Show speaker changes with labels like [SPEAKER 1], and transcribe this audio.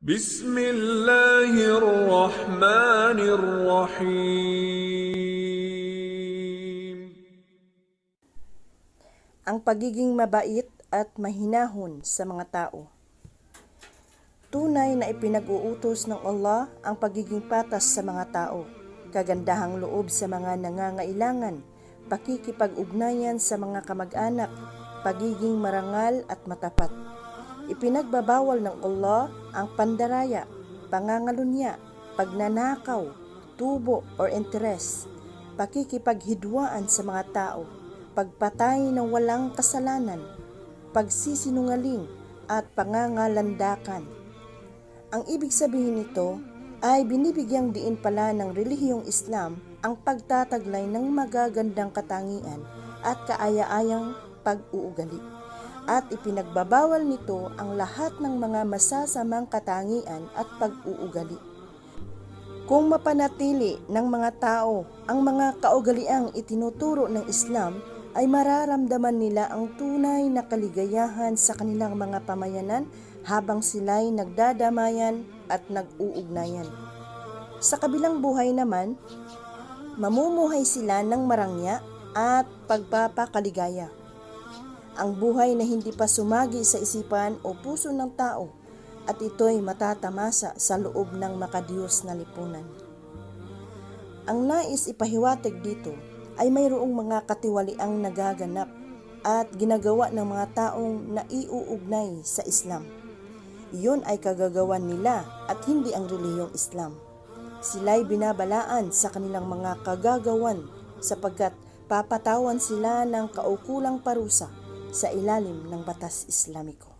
[SPEAKER 1] بسم الله الرحمن الرحيم
[SPEAKER 2] ang pagiging mabait at mahinahon sa mga tao. Tunay na ipinag-uutos ng Allah ang pagiging patas sa mga tao, kagandahang loob sa mga nangangailangan, pakikipag-ugnayan sa mga kamag-anak, pagiging marangal at matapat. Ipinagbabawal ng Allah ang pandaraya, pangangalunya, pagnanakaw, tubo or interes, pakikipaghidwaan sa mga tao, pagpatay ng walang kasalanan, pagsisinungaling at pangangalandakan. Ang ibig sabihin nito ay binibigyang diin pala ng relihiyong Islam ang pagtataglay ng magagandang katangian at kaaya-ayang pag-uugali. At ipinagbabawal nito ang lahat ng mga masasamang katangian at pag-uugali. Kung mapanatili ng mga tao ang mga kaugaliang itinuturo ng Islam, ay mararamdaman nila ang tunay na kaligayahan sa kanilang mga pamayanan habang sila'y nagdadamayan at nag-uugnayan. Sa kabilang buhay naman, mamumuhay sila ng marangya at pagpapakaligaya. Ang buhay na hindi pa sumagi sa isipan o puso ng tao at ito'y matatamasa sa loob ng makadiyos na lipunan. Ang nais ipahiwatig dito ay mayroong mga katiwaliang nagaganap at ginagawa ng mga taong naiuugnay sa Islam. Iyon ay kagagawan nila at hindi ang relihiyong Islam. Sila'y binabalaan sa kanilang mga kagagawan sapagkat papatawan sila ng kaukulang parusa sa ilalim ng batas Islamiko.